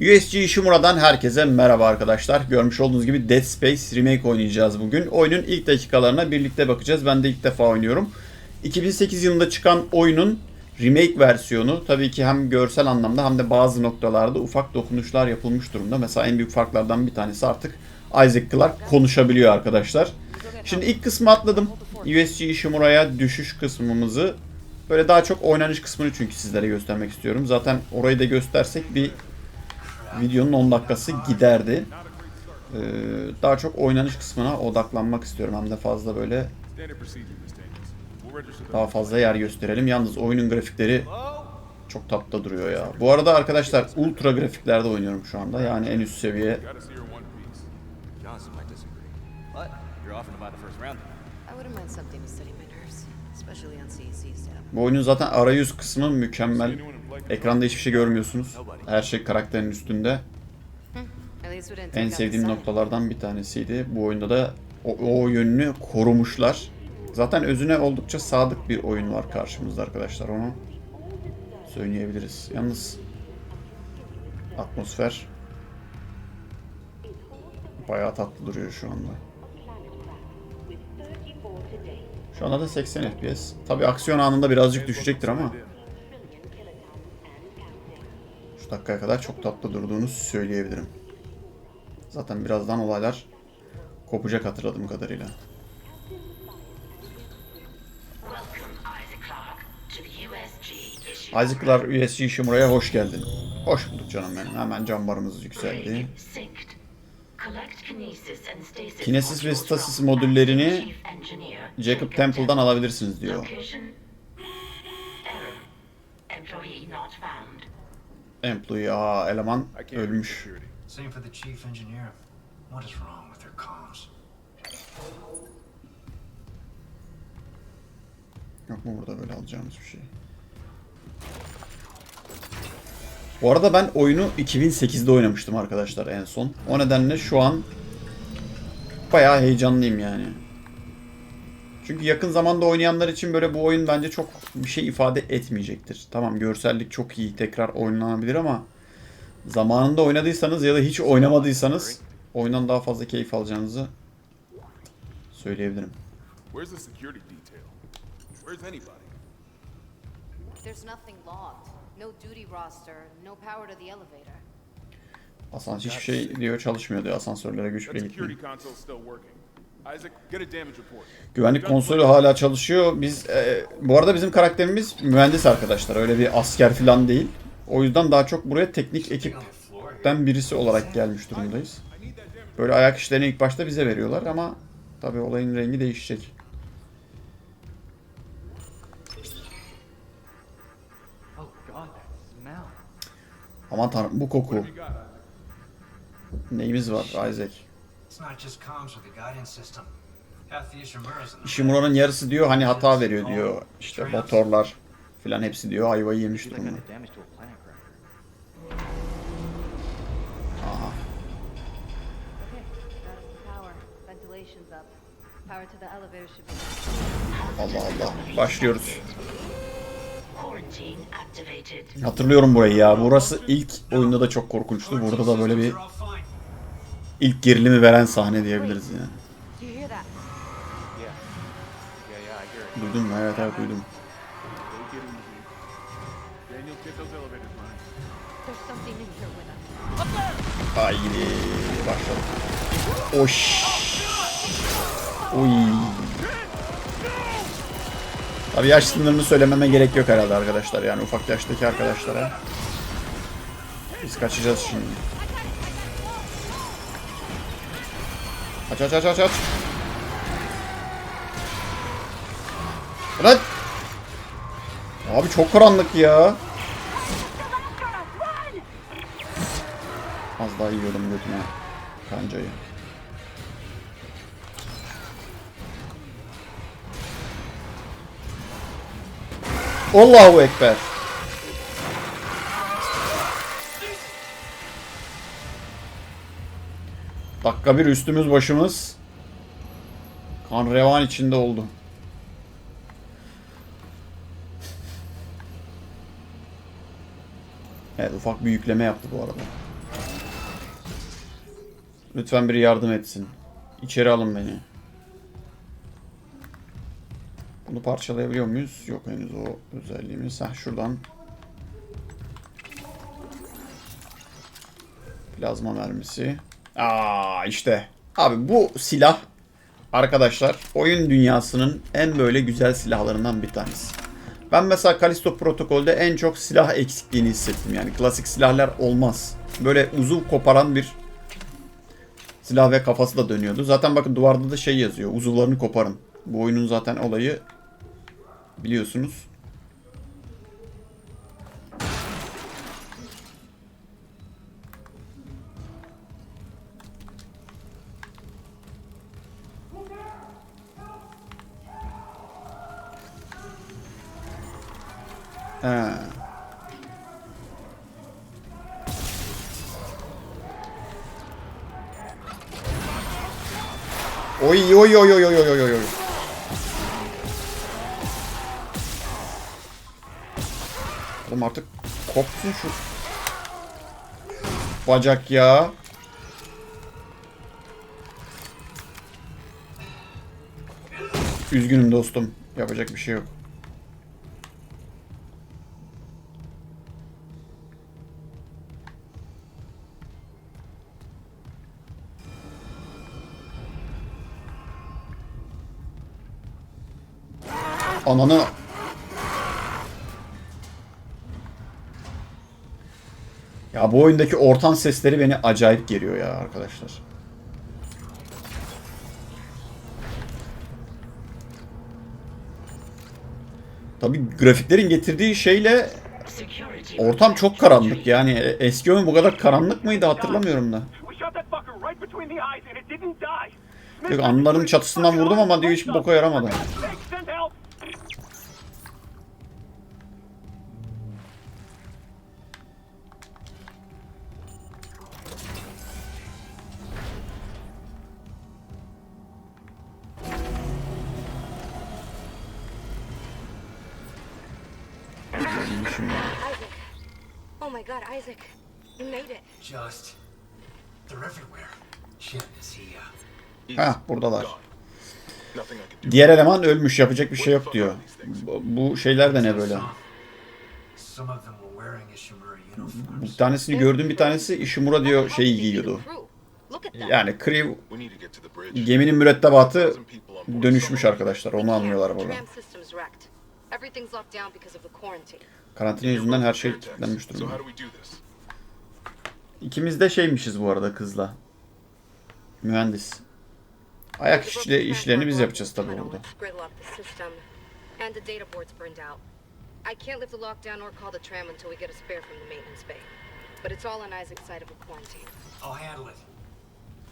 USG Ishimura'dan herkese merhaba arkadaşlar. Görmüş olduğunuz gibi Dead Space Remake oynayacağız bugün. Oyunun ilk dakikalarına birlikte bakacağız. Ben de ilk defa oynuyorum. 2008 yılında çıkan oyunun remake versiyonu tabii ki hem görsel anlamda hem de bazı noktalarda ufak dokunuşlar yapılmış durumda. Mesela en büyük farklardan bir tanesi artık Isaac Clarke konuşabiliyor arkadaşlar. Şimdi ilk kısmı atladım. USG Ishimura'ya düşüş kısmımızı böyle daha çok oynanış kısmını çünkü sizlere göstermek istiyorum. Zaten orayı da göstersek bir videonun 10 dakikası giderdi. Ee, daha çok oynanış kısmına odaklanmak istiyorum. Hem de fazla böyle daha fazla yer gösterelim. Yalnız oyunun grafikleri çok tatlı duruyor ya. Bu arada arkadaşlar ultra grafiklerde oynuyorum şu anda. Yani en üst seviye. Bu oyunun zaten arayüz kısmı mükemmel. Ekranda hiçbir şey görmüyorsunuz. Her şey karakterin üstünde. En sevdiğim noktalardan bir tanesiydi. Bu oyunda da o, o yönünü korumuşlar. Zaten özüne oldukça sadık bir oyun var karşımızda arkadaşlar onu söyleyebiliriz. Yalnız atmosfer bayağı tatlı duruyor şu anda. Şu anda da 80 FPS. Tabi aksiyon anında birazcık düşecektir ama şu dakikaya kadar çok tatlı durduğunu söyleyebilirim. Zaten birazdan olaylar kopacak hatırladığım kadarıyla. Isaac Clarke, USG Ishimura'ya hoş geldin. Hoş bulduk canım benim. Hemen can barımız yükseldi. Kinesis and stasis Kinesis ve modules stasis modüllerini Chief Engineer Jacob Temple'dan alabilirsiniz diyor. Employee not found. Employee, aa eleman ölmüş. security. Same for the chief engineer. What is wrong with their comms? Yok mu burada böyle alacağımız bir şey? Bu arada ben oyunu 2008'de oynamıştım arkadaşlar en son. O nedenle şu an bayağı heyecanlıyım yani. Çünkü yakın zamanda oynayanlar için böyle bu oyun bence çok bir şey ifade etmeyecektir. Tamam görsellik çok iyi tekrar oynanabilir ama zamanında oynadıysanız ya da hiç oynamadıysanız oyundan daha fazla keyif alacağınızı söyleyebilirim. Where's the security detail? Where's anybody? There's nothing logged. No duty roster, no power to the elevator. Asansör hiçbir şey diyor çalışmıyor diyor asansörlere güç bile gitmiyor. console's still working. Isaac, get a damage report. Güvenlik konsolü hala çalışıyor. Biz e, bu arada bizim karakterimiz mühendis arkadaşlar. Öyle bir asker falan değil. O yüzden daha çok buraya teknik ekipten birisi olarak gelmiş durumdayız. Böyle ayak işlerini ilk başta bize veriyorlar ama tabii olayın rengi değişecek. Aman tanrım bu koku. Neyimiz var Isaac? Ishimura'nın yarısı diyor hani hata veriyor diyor. İşte motorlar falan hepsi diyor ayvayı yemiş durumda. Aha. Allah Allah. Başlıyoruz. Hatırlıyorum burayı ya. Burası ilk oyunda da çok korkunçtu. Burada da böyle bir ilk gerilimi veren sahne diyebiliriz yani. Mu? Evet evet duydum. Go get him, Eugene. Tabii yaş sınırını söylememe gerek yok herhalde arkadaşlar. Yani ufak yaştaki arkadaşlara. Biz kaçacağız şimdi. Aç aç aç aç aç. Lan. Abi çok karanlık ya. Az daha yiyordum götüme kancayı. Allahu Ekber. Dakika bir üstümüz başımız kan revan içinde oldu. Evet ufak bir yükleme yaptı bu arada. Lütfen biri yardım etsin. İçeri alın beni. Bunu parçalayabiliyor muyuz? Yok henüz o özelliğimiz. Heh şuradan. Plazma mermisi. Aa işte. Abi bu silah arkadaşlar oyun dünyasının en böyle güzel silahlarından bir tanesi. Ben mesela Kalisto protokolde en çok silah eksikliğini hissettim. Yani klasik silahlar olmaz. Böyle uzuv koparan bir silah ve kafası da dönüyordu. Zaten bakın duvarda da şey yazıyor. Uzuvlarını koparın. Bu oyunun zaten olayı biliyorsunuz. He. Oy oy oy oy oy oy oy oy. Oğlum artık kopsun şu bacak ya. Üzgünüm dostum. Yapacak bir şey yok. Ananı. Ya bu oyundaki ortam sesleri beni acayip geriyor ya arkadaşlar. Tabi grafiklerin getirdiği şeyle ortam çok karanlık yani eski oyun bu kadar karanlık mıydı hatırlamıyorum da. Diyor anıların çatısından vurdum ama diyor hiçbir boka yaramadı. Heh buradalar. Diğer eleman ölmüş yapacak bir şey yok diyor. Bu- şeyler de ne böyle? Bir tanesini gördüm bir tanesi Ishimura diyor şeyi giyiyordu. Yani bridge. geminin mürettebatı dönüşmüş arkadaşlar. Onu anlıyorlar burada. Karantina yüzünden her şey kilitlenmiş durumda. İkimiz de şeymişiz bu arada kızla. Mühendis. Ayak işle, işlerini biz yapacağız tabii burada. Gridlock the system. And the data board's burned out. I can't lift the lockdown or call the tram until we get a spare from the maintenance bay. But it's all on Isaac's side of the quarantine. I'll handle it.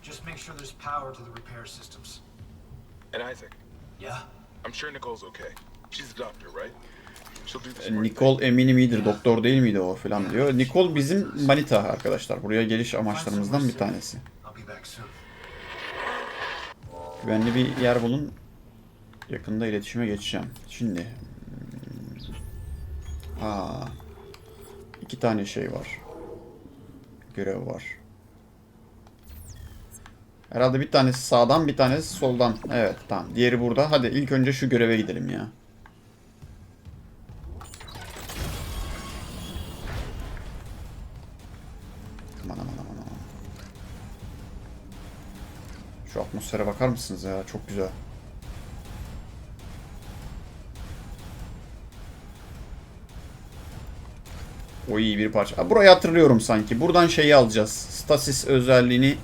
Just make sure there's power to the repair systems. And Isaac, Yeah? I'm sure Nicole's okay. She's a doctor, right? She'll do the smart thing. Nicole eminim iyidir. Doktor değil miydi o falan diyor. Nicole bizim manita arkadaşlar. Buraya geliş amaçlarımızdan bir tanesi. I'll be back soon. Güvenli bir yer bulun. Yakında iletişime geçeceğim. Şimdi. hmm, Aa. iki tane şey var. Görev var. Herhalde bir tanesi sağdan bir tanesi soldan. Evet tamam. Diğeri burada. Hadi ilk önce şu göreve gidelim ya. Atmosfere bakar mısınız ya? Çok güzel. O iyi bir parça. Aa, Burayı hatırlıyorum sanki. Buradan şeyi alacağız. Stasis özelliğini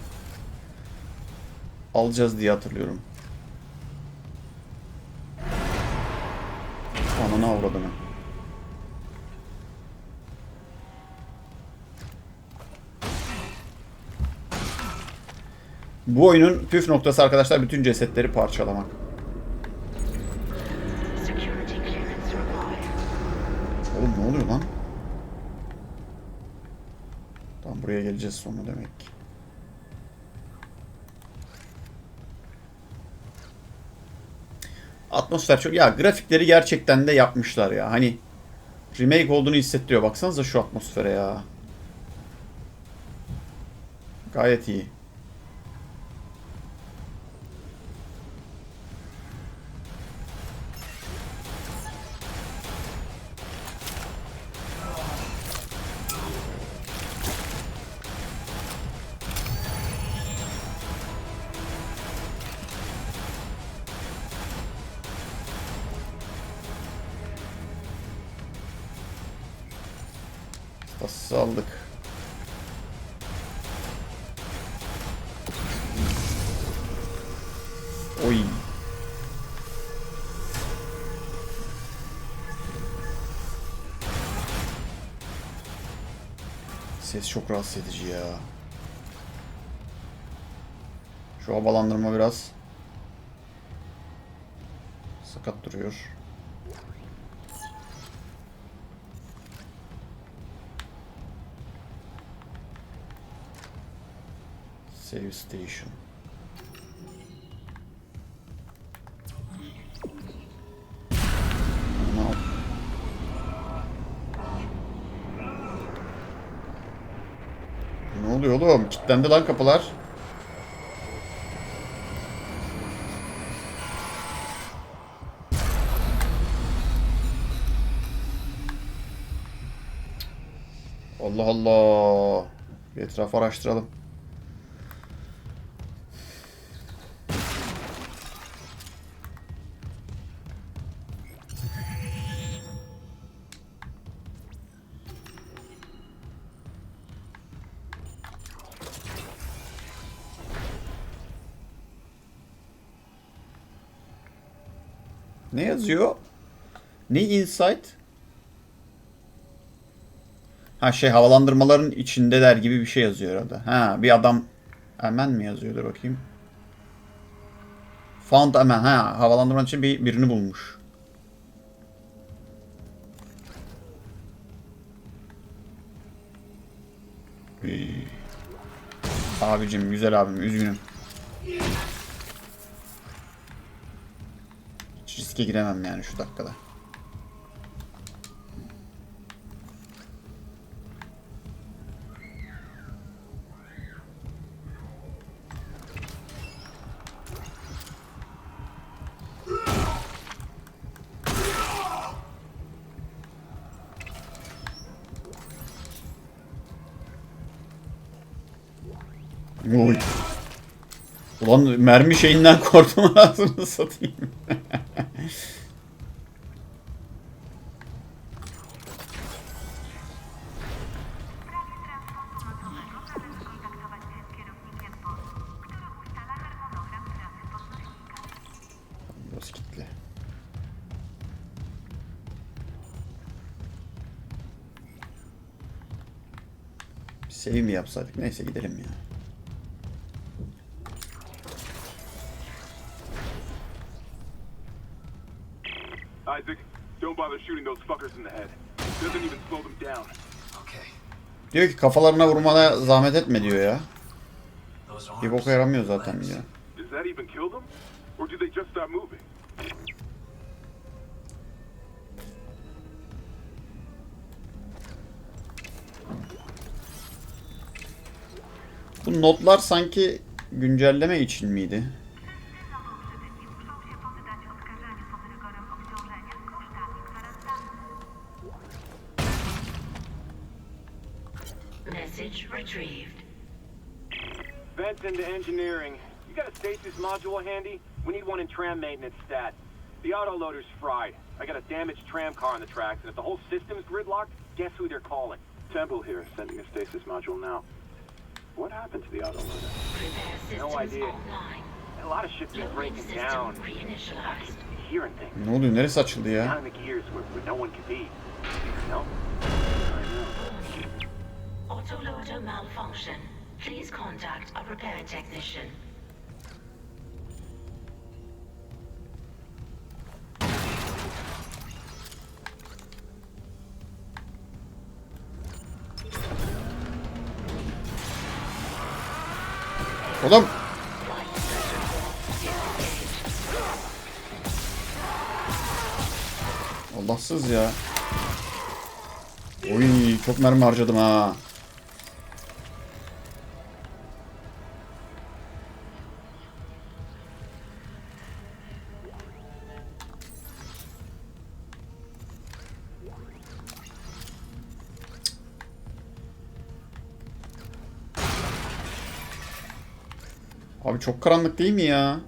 alacağız diye hatırlıyorum. Ananı avradını. Bu oyunun püf noktası arkadaşlar bütün cesetleri parçalamak. Oğlum ne oluyor lan? Tamam buraya geleceğiz sonra demek ki. Atmosfer çok... Ya grafikleri gerçekten de yapmışlar ya. Hani remake olduğunu hissettiriyor. Baksanıza şu atmosfere ya. Gayet iyi. Tassız aldık. Oy. Ses çok rahatsız edici ya. Şu havalandırma biraz sakat duruyor. Save station. Ne oluyor oğlum? Kilitlendi lan kapılar. Allah Allah. Bir etrafı araştıralım. Ne yazıyor? Ne insight? Ha şey havalandırmaların içindeler gibi bir şey yazıyor orada. Ha bir adam Emen mi yazıyordur bakayım. Found Emen. Ha havalandırmanın için bir, birini bulmuş. Abicim güzel abim üzgünüm. Riske giremem yani şu dakikada. Oy. Ulan mermi şeyinden korktum ağzını satayım. yapsaydık? Neyse gidelim ya. Isaac, don't bother shooting those fuckers in the head. Doesn't even slow them down. Okay. Diyor ki kafalarına vurmana zahmet etme diyor ya. Bir boka yaramıyor zaten diyor. Does that even kill them? Or do they just stop moving? Bu notlar sanki güncelleme için miydi? Message retrieved. Vents into engineering. You got a stasis module handy? We need one in tram maintenance stat. The autoloader's fried. I got a damaged tram car on the tracks, and if the whole system's gridlocked, guess who they're calling? Temple here, sending a stasis module now. What happened to the autoloader? Prepare systems No idea. online. A lot of shit's been breaking system down. reinitialized. Hearing things. Ne oluyor? Neresi açıldı Down ya? in the gears where, where no one can be. No? Autoloader malfunction. Please contact a repair technician. Oğlum! Allahsız ya. Oy çok mermi harcadım ha. Abi çok karanlık değil mi ya?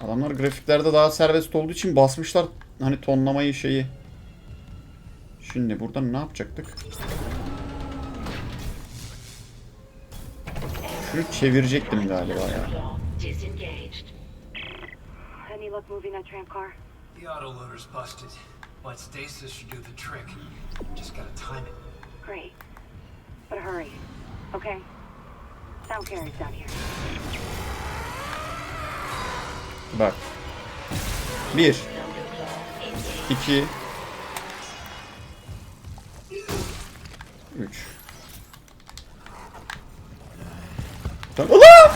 Adamlar grafiklerde daha serbest olduğu için basmışlar hani tonlamayı şeyi. Şimdi buradan ne yapacaktık? Şunu çevirecektim galiba ya. Disengaged. Any luck moving that tram car? The autoloader's busted, but stasis should do the trick. Just gotta time it. Great. But hurry. Okay? Sound carries down here. Bak. Bir. iki, Üç. Tamam. Allah!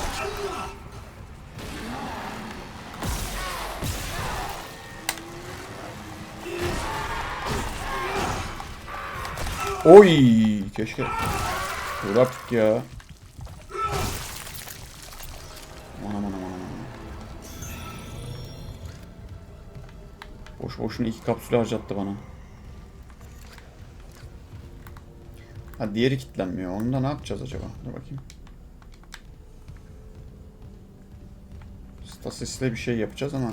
Oy, keşke. Dur artık ya. Boş boşuna iki kapsül harcattı bana. Ha diğeri kilitlenmiyor. Onu da ne yapacağız acaba? Dur bakayım. Stasis'le bir şey yapacağız ama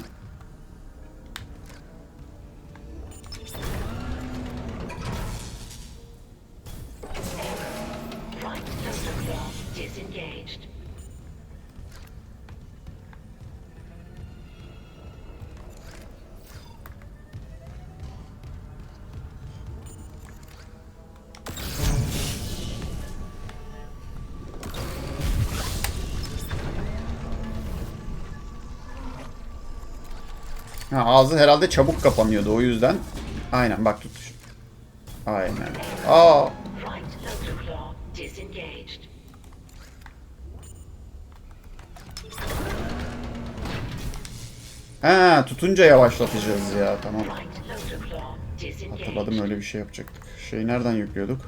ha, ağzı herhalde çabuk kapanıyordu o yüzden. Aynen bak tut. Aynen. Aa, ha tutunca yavaşlatacağız ya tamam. Hatırladım öyle bir şey yapacaktık. Şeyi nereden yüklüyorduk?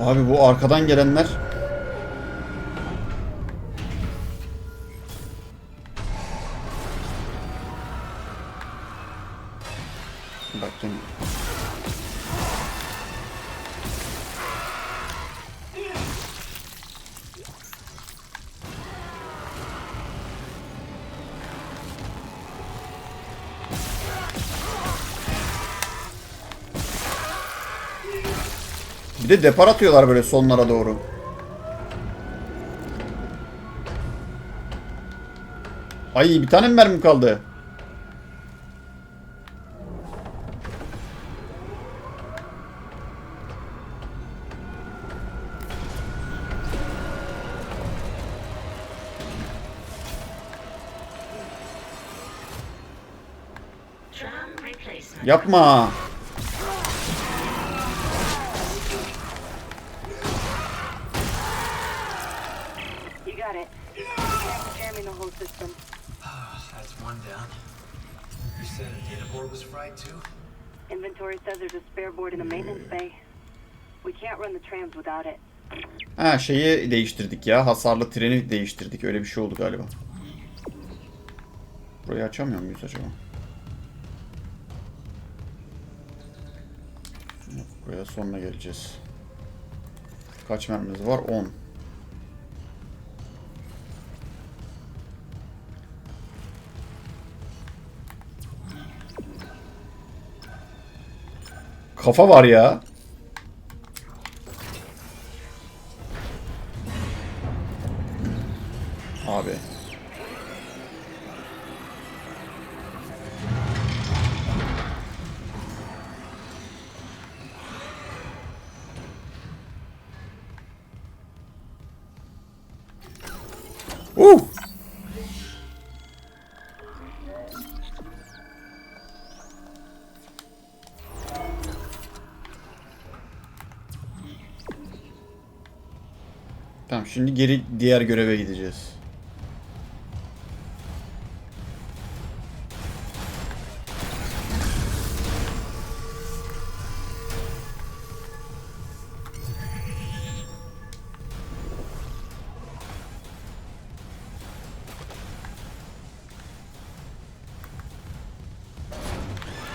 Abi bu arkadan gelenler De depar atıyorlar böyle sonlara doğru. Ay bir tane mi mermim kaldı? Yapma. Ha şeyi değiştirdik ya. Hasarlı treni değiştirdik. Öyle bir şey oldu galiba. Burayı açamıyor muyuz acaba? Buraya sonra geleceğiz. Kaç mermimiz var? 10. Kafa var ya. Şimdi geri diğer göreve gideceğiz.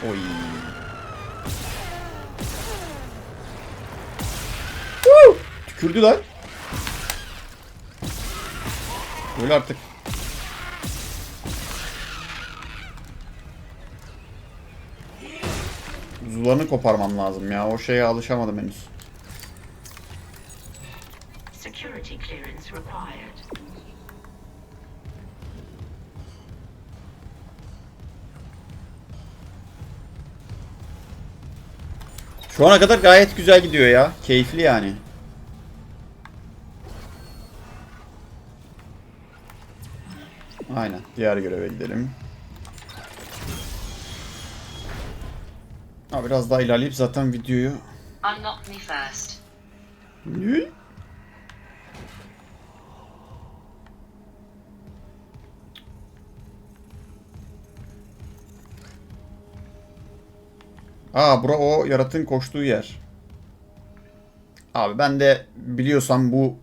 Oy. Woo! Tükürdü lan. Öyle artık. Uzuvlarını koparmam lazım ya. O şeye alışamadım henüz. Security clearance required. Şu ana kadar gayet güzel gidiyor ya. Keyifli yani. Aynen. Diğer göreve gidelim. Ha, biraz daha ilerleyip zaten videoyu... Unlock me first. Ne? Aa bura o yaratığın koştuğu yer. Abi ben de biliyorsam bu...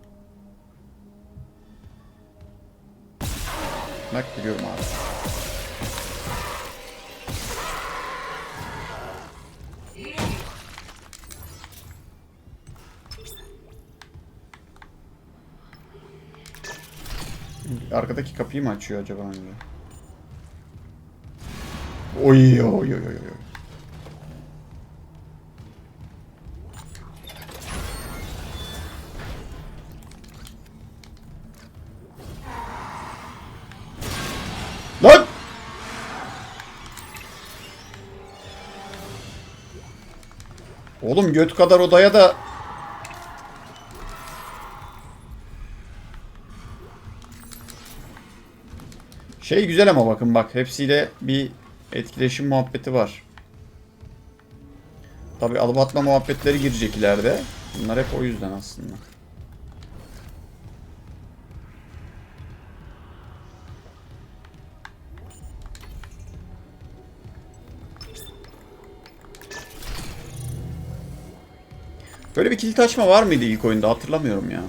Bak biliyorum abi. Arkadaki kapıyı mı açıyor acaba önce? Oy oy oy oy oy. Oğlum göt kadar odaya da Şey güzel ama bakın bak hepsiyle bir etkileşim muhabbeti var. Tabi alıp atma muhabbetleri girecek ileride. Bunlar hep o yüzden aslında. Böyle bir kilit açma var mıydı ilk oyunda hatırlamıyorum ya.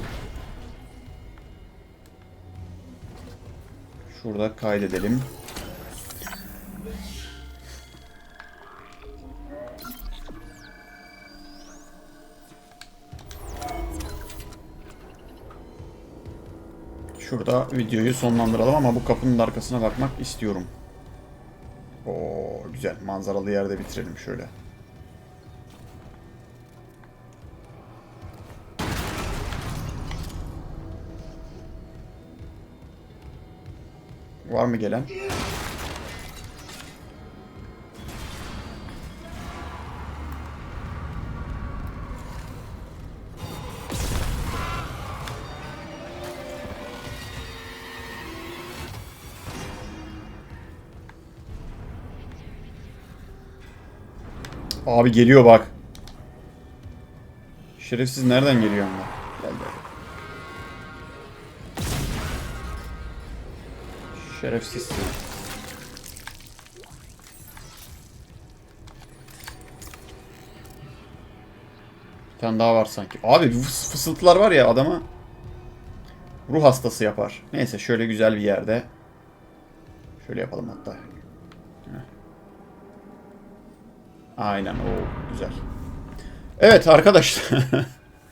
Şurada kaydedelim. Şurada videoyu sonlandıralım ama bu kapının arkasına bakmak istiyorum. Oo güzel manzaralı yerde bitirelim şöyle. Var mı gelen? Abi geliyor bak. Şerefsiz nereden geliyor ama? Gel gel. Şerefsiz. Bir tane daha var sanki. Abi bu fıs- fısıltılar var ya adama ruh hastası yapar. Neyse şöyle güzel bir yerde. Şöyle yapalım hatta. Aynen o güzel. Evet arkadaşlar.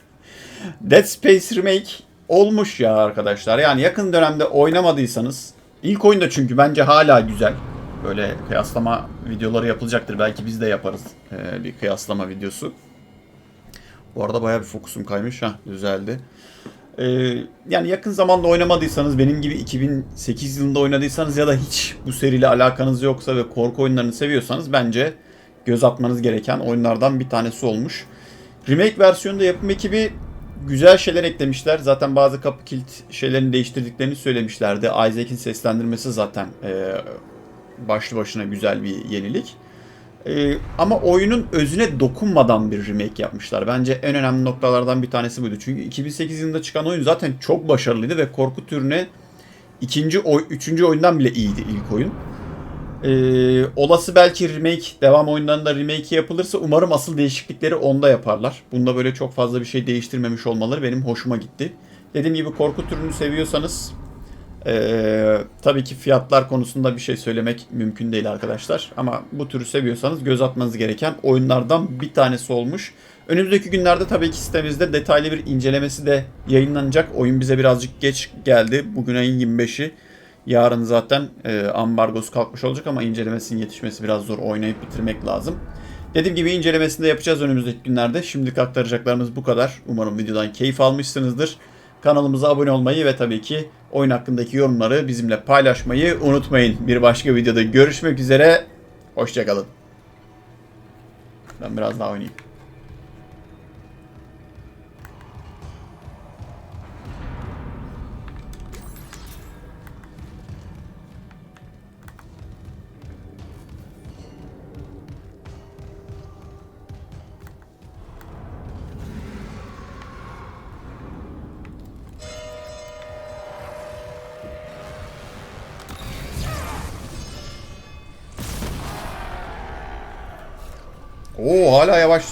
Dead Space Remake olmuş ya arkadaşlar. Yani yakın dönemde oynamadıysanız ilk oyunda çünkü bence hala güzel. Böyle kıyaslama videoları yapılacaktır. Belki biz de yaparız ee, bir kıyaslama videosu. Bu arada bayağı bir fokusum kaymış. ha Düzeldi. Ee, yani yakın zamanda oynamadıysanız benim gibi 2008 yılında oynadıysanız ya da hiç bu seriyle alakanız yoksa ve korku oyunlarını seviyorsanız bence göz atmanız gereken oyunlardan bir tanesi olmuş. Remake versiyonunda yapım ekibi güzel şeyler eklemişler. Zaten bazı kapı kilit şeylerini değiştirdiklerini söylemişlerdi. Isaac'in seslendirmesi zaten e, başlı başına güzel bir yenilik. E, ama oyunun özüne dokunmadan bir remake yapmışlar. Bence en önemli noktalardan bir tanesi buydu. Çünkü 2008 yılında çıkan oyun zaten çok başarılıydı ve korku türüne ikinci, oy, üçüncü oyundan bile iyiydi ilk oyun. Ee, olası belki remake, devam oyunlarında remake yapılırsa umarım asıl değişiklikleri onda yaparlar. Bunda böyle çok fazla bir şey değiştirmemiş olmaları benim hoşuma gitti. Dediğim gibi korku türünü seviyorsanız Ee, tabii ki fiyatlar konusunda bir şey söylemek mümkün değil arkadaşlar. Ama bu türü seviyorsanız göz atmanız gereken oyunlardan bir tanesi olmuş. Önümüzdeki günlerde tabii ki sitemizde detaylı bir incelemesi de yayınlanacak. Oyun bize birazcık geç geldi. Bugün ayın 25'i. Yarın zaten e, ambargosu kalkmış olacak ama incelemesinin yetişmesi biraz zor. Oynayıp bitirmek lazım. Dediğim gibi incelemesini de yapacağız önümüzdeki günlerde. Şimdilik aktaracaklarımız bu kadar. Umarım videodan keyif almışsınızdır. Kanalımıza abone olmayı ve tabii ki oyun hakkındaki yorumları bizimle paylaşmayı unutmayın. Bir başka videoda görüşmek üzere. Hoşçakalın. Ben biraz daha oynayayım. Oo hala yavaş.